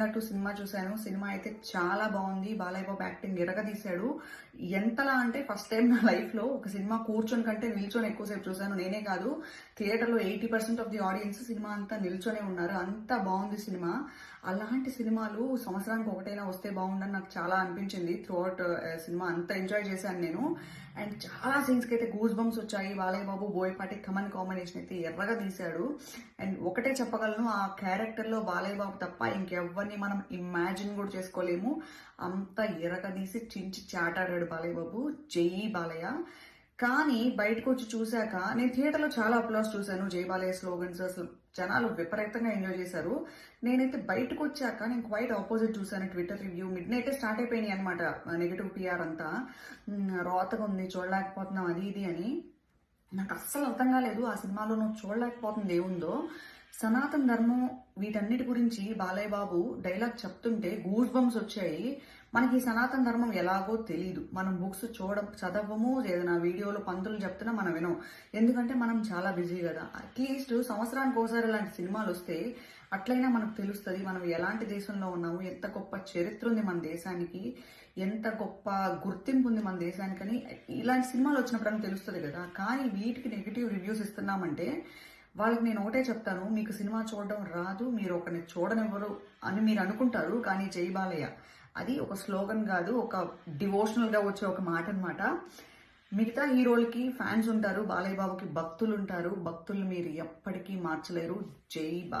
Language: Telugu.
సరెండర్ సినిమా చూశాను. సినిమా అయితే చాలా బాగుంది. బాలయ్య బాబు యాక్టింగ్ ఎరగదీశాడు. ఎంతలా అంటే ఫస్ట్ టైం నా లైఫ్లో ఒక సినిమా కూర్చొని కంటే నిల్చొని ఎక్కువసేపు చూశాను. నేనే కాదు థియేటర్లో eighty percent of the audience cinema అంతా నిల్చొనే ఉన్నారు. అంత బాగుంది సినిమా. అలాంటి సినిమాలు సంవత్సరానికి ఒకటైనా వస్తే బాగుండని నాకు చాలా అనిపించింది. త్రూ అవుట్ uh, సినిమా అంత ఎంజాయ్ చేశాను నేను. అండ్ చాలా సీన్స్కి అయితే గూస్ బంప్స్ వచ్చాయి. బాలయ్య బాబు బోయపాటి కమన్ కాంబినేషన్ అయితే ఎర్రగా తీశాడు. అండ్ ఒకటే చెప్పగలను ఆ క్యారెక్టర్లో బాలయ్య బాబు తప్ప ఇంకెవ్వరిని మనం ఇమాజిన్ కూడా చేసుకోలేము. అంత ఎర్రగా తీసి చించి చాటాడాడు బాలయ్య బాబు. జై బాలయ్య. కానీ బయటకు వచ్చి చూశాక నేను థియేటర్లో చాలా అప్లాస్ చూశాను. జై బాలయ్య స్లోగన్స్ అసలు జనాలు విపరీతంగా ఎంజాయ్ చేశారు. నేనైతే బయటకు వచ్చాక నేను క్వైట్ ఆపోజిట్ చూశాను. Twitter review midnight start అయిపోయినాయి అనమాట నెగిటివ్ పిఆర్ అంతా. రోతగా ఉంది చూడలేకపోతున్నాం అది ఇది అని. నాకు అస్సలు అర్థం కాలేదు. ఆ సినిమాలో నువ్వు చూడలేకపోతుంది ఏముందో. సనాతన ధర్మం వీటన్నిటి గురించి బాలయ్య బాబు డైలాగ్ చెప్తుంటే గూస్ బంప్స్ వచ్చాయి. మనకి ఈ సనాతన ధర్మం ఎలాగో తెలియదు మనం బుక్స్ చూడ చదవము ఏదైనా వీడియోలో పంతులు చెప్తున్నా మనం వినం. ఎందుకంటే మనం చాలా బిజీ కదా. అట్లీస్ట్ సంవత్సరానికి ఒకసారి ఇలాంటి సినిమాలు వస్తే అట్లయినా మనకు తెలుస్తుంది. మనం ఎలాంటి దేశంలో ఉన్నాము ఎంత గొప్ప చరిత్ర ఉంది మన దేశానికి ఎంత గొప్ప గుర్తింపు ఉంది మన దేశానికని. ఇలాంటి సినిమాలు వచ్చినప్పుడు తెలుస్తుంది కదా. కానీ వీటికి నెగిటివ్ రివ్యూస్ ఇస్తున్నామంటే వాళ్ళకి నేను ఒకటే చెప్తాను మీకు సినిమా చూడడం రాదు మీరు ఒకరిని చూడనివ్వరు అని మీరు అనుకుంటారు కానీ జై బాలయ్య. అది ఒక స్లోగన్ కాదు ఒక డివోషనల్గా వచ్చే ఒక మాట అన్నమాట. మిగతా హీరోలకి ఫ్యాన్స్ ఉంటారు బాలయ్య బాబుకి భక్తులు ఉంటారు భక్తులు మీరు ఎప్పటికీ మార్చలేరు. జై బా